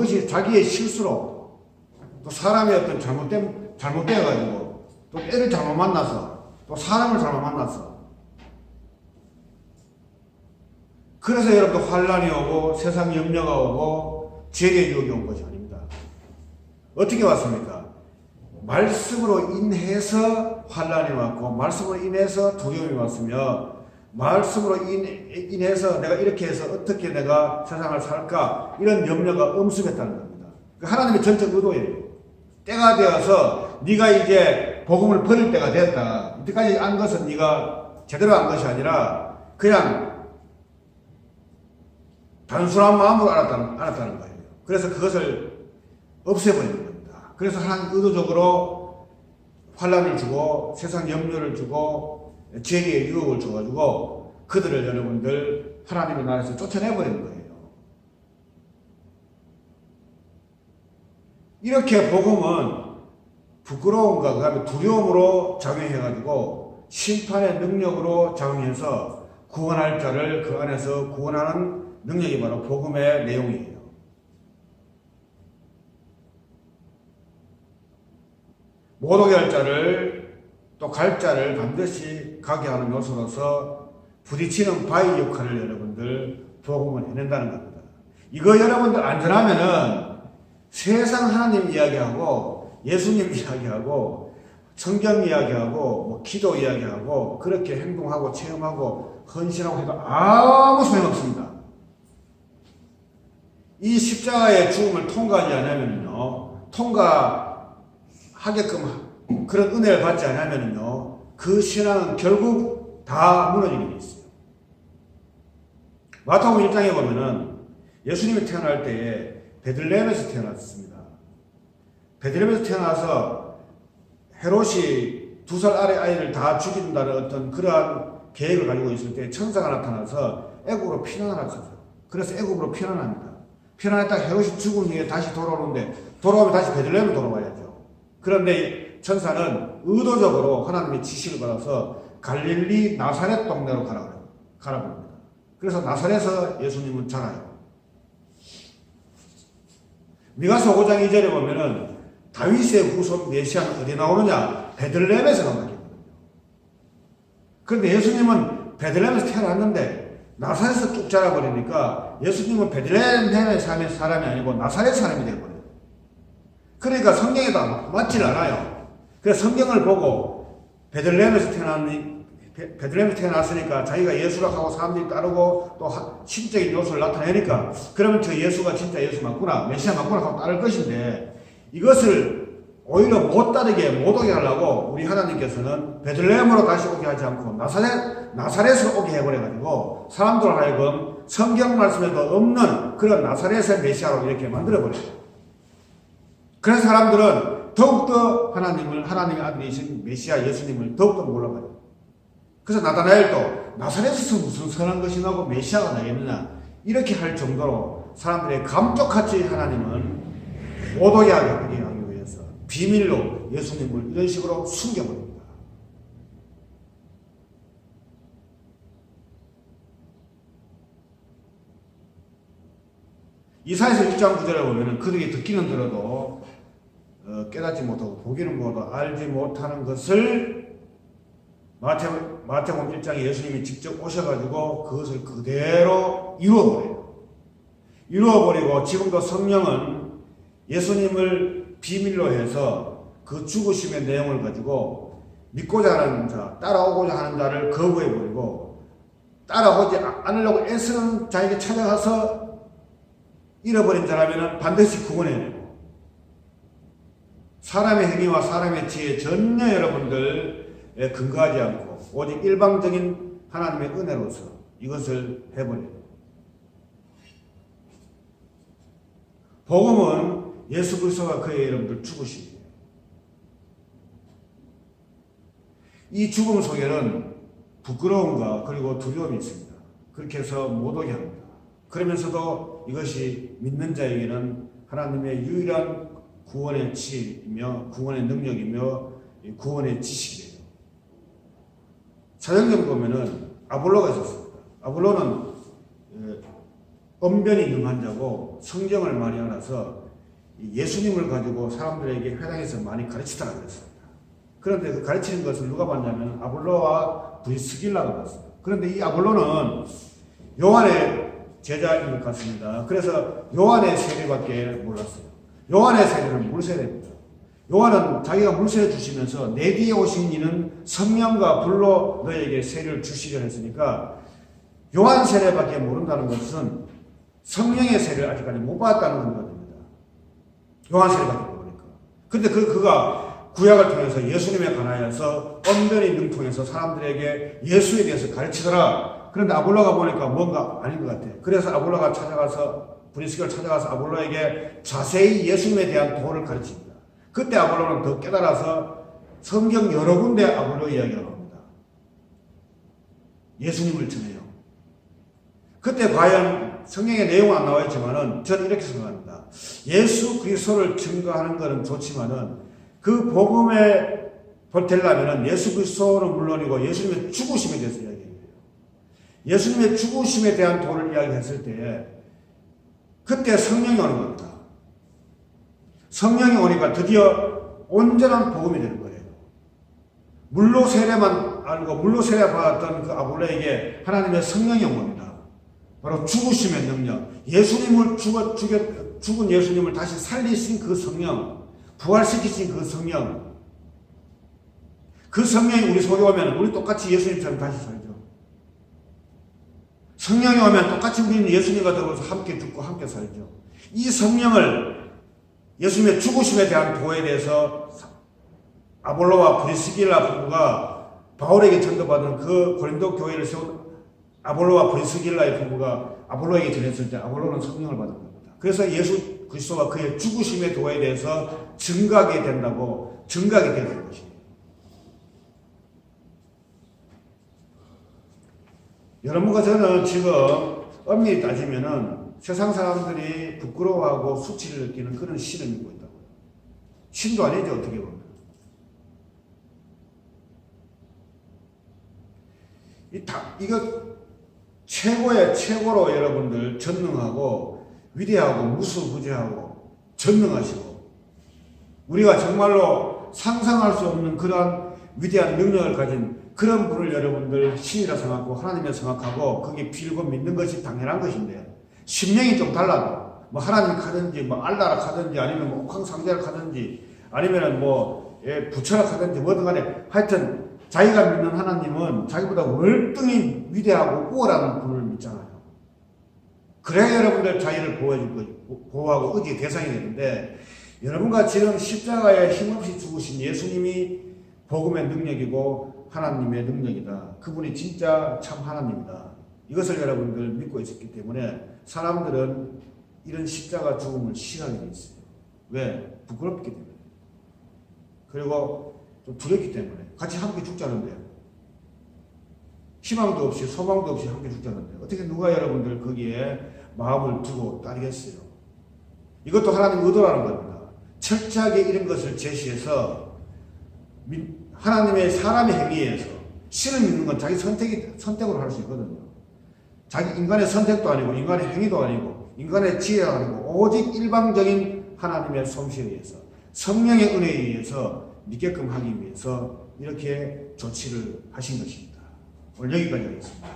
그것이 자기의 실수로 또 사람의 어떤 잘못된 잘못되어 가지고 또 애를 잘못 만나서 또 사람을 잘못 만나서 그래서 여러분 환란이 오고 세상 염려가 오고 죄의 유혹이 온 것이 아닙니다. 어떻게 왔습니까? 말씀으로 인해서 환란이 왔고 말씀으로 인해서 두려움이 왔으며 말씀으로 인, 인해서 내가 이렇게 해서 어떻게 내가 세상을 살까 이런 염려가 엄습했다는 겁니다. 그 하나님의 전적 의도예요. 때가 되어서 네가 이제 복음을 버릴 때가 됐다. 이때까지 안 것은 네가 제대로 한 것이 아니라 그냥 단순한 마음으로 알았다는, 알았다는 거예요. 그래서 그것을 없애버리는 겁니다. 그래서 하나님 의도적으로 환란을 주고 세상 염려를 주고 죄의 유혹을 줘가지고 그들을 여러분들 하나님의 나라에서 쫓아내버리는 거예요. 이렇게 복음은 부끄러움과 그 다음에 두려움으로 작용해가지고 심판의 능력으로 작용해서 구원할 자를 그 안에서 구원하는 능력이 바로 복음의 내용이에요. 못 오게 할 자를 또 갈 자를 반드시 가게 하는 요소로서 부딪히는 바위 역할을 여러분들 복음을 해낸다는 겁니다. 이거 여러분들 안전하면은 세상 하나님 이야기하고 예수님 이야기하고 성경 이야기하고 뭐 기도 이야기하고 그렇게 행동하고 체험하고 헌신하고 해도 아무 소용없습니다. 이 십자가의 죽음을 통과하지 않으면요, 통과하게끔 그런 은혜를 받지 않으면요, 그 신앙은 결국 다 무너지게 돼 있어요. 마태복음 1장에 보면은 예수님이 태어날 때에 베들레헴에서 태어났습니다. 베들레헴에서 태어나서 헤롯이 두 살 아래 아이를 다 죽인다는 어떤 그러한 계획을 가지고 있을 때 천사가 나타나서 애국으로 피난하라 하죠. 그래서 애국으로 피난합니다. 피난했다가 헤롯이 죽은 후에 다시 돌아오는데 돌아오면 다시 베들레헴으로 돌아와야죠. 그런데 천사는 의도적으로 하나님의 지시를 받아서 갈릴리 나사렛 동네로 가라. 가라 봅니다. 그래서 나사렛에서 예수님은 자라요. 미가서 5장 2절에 보면은 다윗의 후손 메시아는 어디 나오느냐? 베들레헴에서 나온다. 그런데 예수님은 베들레헴에서 태어났는데 나사렛에서 쭉 자라버리니까 예수님은 베들레헴의 사람이, 아니고 나사렛 사람이 되어버려요. 그러니까 성경에다 맞질 않아요. 그래서 성경을 보고 베들레헴에서 태어났니 베들레헴에 태어났으니까 자기가 예수라고 하고 사람들이 따르고 또 신적인 요소를 나타내니까 그러면 저 예수가 진짜 예수 맞구나 메시아 맞구나 하고 따를 것인데 이것을 오히려 못 따르게 못 오게 하려고 우리 하나님께서는 베들레헴으로 다시 오게 하지 않고 나사렛 나사렛으로 오게 해버려 가지고 사람들 하여금 성경 말씀에도 없는 그런 나사렛의 메시아로 이렇게 만들어 버려요. 그래서 사람들은 더욱더 하나님을 하나님의 아들이신 메시아 예수님을 더욱더 몰라봐요. 그래서 나다나엘도 나사렛에서 무슨 선한 것이 나고 메시아가 나겠느냐 이렇게 할 정도로 사람들의 감쪽같이 하나님은 못 오게 하기 위해서 비밀로 예수님을 이런 식으로 숨겨버립니다. 이사에서 6장 9절에 보면 그들이 듣기는 들어도 어, 깨닫지 못하고 보기는 못하고 알지 못하는 것을 마태, 마태복음 1장에 예수님이 직접 오셔가지고 그것을 그대로 이루어버려요. 이루어버리고 지금도 성령은 예수님을 비밀로 해서 그 죽으심의 내용을 가지고 믿고자 하는 자, 따라오고자 하는 자를 거부해버리고 따라오지 않으려고 애쓰는 자에게 찾아가서 잃어버린 자라면 반드시 구원해내고 사람의 행위와 사람의 지혜 전혀 여러분들 근거하지 않고 오직 일방적인 하나님의 은혜로서 이것을 해버려요. 복음은 예수 그리스도가 그의 여러분들 죽으심이에요. 이 죽음 속에는 부끄러움과 그리고 두려움이 있습니다. 그렇게 해서 못 오게 합니다. 그러면서도 이것이 믿는 자에게는 하나님의 유일한 구원의 치이며 구원의 능력이며 구원의 지식이에요. 사도행전 보면은 아볼로가 있었습니다. 아볼로는 언변이 능한 자고 성경을 많이 알아서 이 예수님을 가지고 사람들에게 회당에서 많이 가르치다가 그랬습니다. 그런데 그 가르치는 것을 누가 봤냐면 아볼로와 브리스길라가 봤어요. 그런데 이 아볼로는 요한의 제자인 것 같습니다. 그래서 요한의 세례밖에 몰랐어요. 요한의 세례는 물세례입니다. 요한은 자기가 물세례 주시면서 내 뒤에 오신 이는 성령과 불로 너에게 세례를 주시려 했으니까 요한 세례밖에 모른다는 것은 성령의 세례를 아직까지 못 받았다는 거거든요. 요한 세례밖에 모르니까. 근데 그, 그가 구약을 통해서 예수님에 관하여서 언변이 능통해서 사람들에게 예수에 대해서 가르치더라. 그런데 아볼로가 보니까 뭔가 아닌 것 같아. 그래서 아볼로가 찾아가서 브리스를 찾아가서 아볼로에게 자세히 예수님에 대한 도를 가르칩니다. 그때 아볼로는 더 깨달아서 성경 여러 군데 아볼로 이야기가 나옵니다. 예수님을 전해요. 그때 과연 성경의 내용은 안 나와 있지만은 저는 이렇게 생각합니다. 예수 그리스도를 증거하는 것은 좋지만은 그 복음에 보태려면은 예수 그리스도는 물론이고 예수님의 죽으심에 대해서 이야기해요. 예수님의 죽으심에 대한 도를 이야기했을 때에 그때 성령이 오는 겁니다. 성령이 오니까 드디어 온전한 복음이 되는 거예요. 물로 세례만 알고 물로 세례 받았던 그 아볼로에게 하나님의 성령이 온 겁니다. 바로 죽으심의 능력. 예수님을 죽어, 죽여, 죽은 예수님을 다시 살리신 그 성령. 부활시키신 그 성령. 그 성령이 우리 속에 오면 우리 똑같이 예수님처럼 다시 살죠. 성령이 오면 똑같이 우리는 예수님과 더불어서 함께 죽고 함께 살죠. 이 성령을 예수님의 죽으심에 대한 도에 대해서 아볼로와 브리스길라 부부가 바울에게 전도받은 그 고린도 교회를 세운 아볼로와 브리스길라의 부부가 아볼로에게 전했을 때 아볼로는 성령을 받은 겁니다. 그래서 예수 그리스도가 그의 죽으심의 도에 대해서 증가하게 된다고 증가하게 되는 것입니다. 여러분과 저는 지금 엄밀히 따지면은 세상 사람들이 부끄러워하고 수치를 느끼는 그런 신을 믿고 있다고요. 신도 아니죠, 어떻게 보면. 이 다, 이거 최고의 최고로 여러분들 전능하고 위대하고 무수부재하고 전능하시고 우리가 정말로 상상할 수 없는 그러한 위대한 능력을 가진 그런 분을 여러분들 신이라 생각하고 하나님이라 생각하고 그게 빌고 믿는 것이 당연한 것인데 심령이 좀 달라도 뭐 하나님 카든지 뭐 알라라 카든지 아니면 뭐 옥황상제라 카든지 아니면은 뭐 예, 부처라 카든지 뭐든 간에 하여튼 자기가 믿는 하나님은 자기보다 월등히 위대하고 우월한 분을 믿잖아요. 그래야 여러분들 자기를 보호해줄 거, 보호하고 의지의 대상이 되는데 여러분과 지금 십자가에 힘없이 죽으신 예수님이 복음의 능력이고 하나님의 능력이다. 그분이 진짜 참 하나님이다. 이것을 여러분들 믿고 있었기 때문에 사람들은 이런 십자가 죽음을 싫어하게 돼 있어요. 왜? 부끄럽기 때문에. 그리고 좀 두렵기 때문에. 같이 함께 죽자는데요. 희망도 없이 소망도 없이 함께 죽자는데 어떻게 누가 여러분들 거기에 마음을 두고 따르겠어요? 이것도 하나님 의도라는 겁니다. 철저하게 이런 것을 제시해서 하나님의 사람의 행위에서 신을 믿는 건 자기 선택이 선택으로 할 수 있거든요. 자기 인간의 선택도 아니고 인간의 행위도 아니고 인간의 지혜가 아니고 오직 일방적인 하나님의 솜씨에 의해서 성령의 은혜에 의해서 믿게끔 하기 위해서 이렇게 조치를 하신 것입니다. 오늘 여기까지 하겠습니다.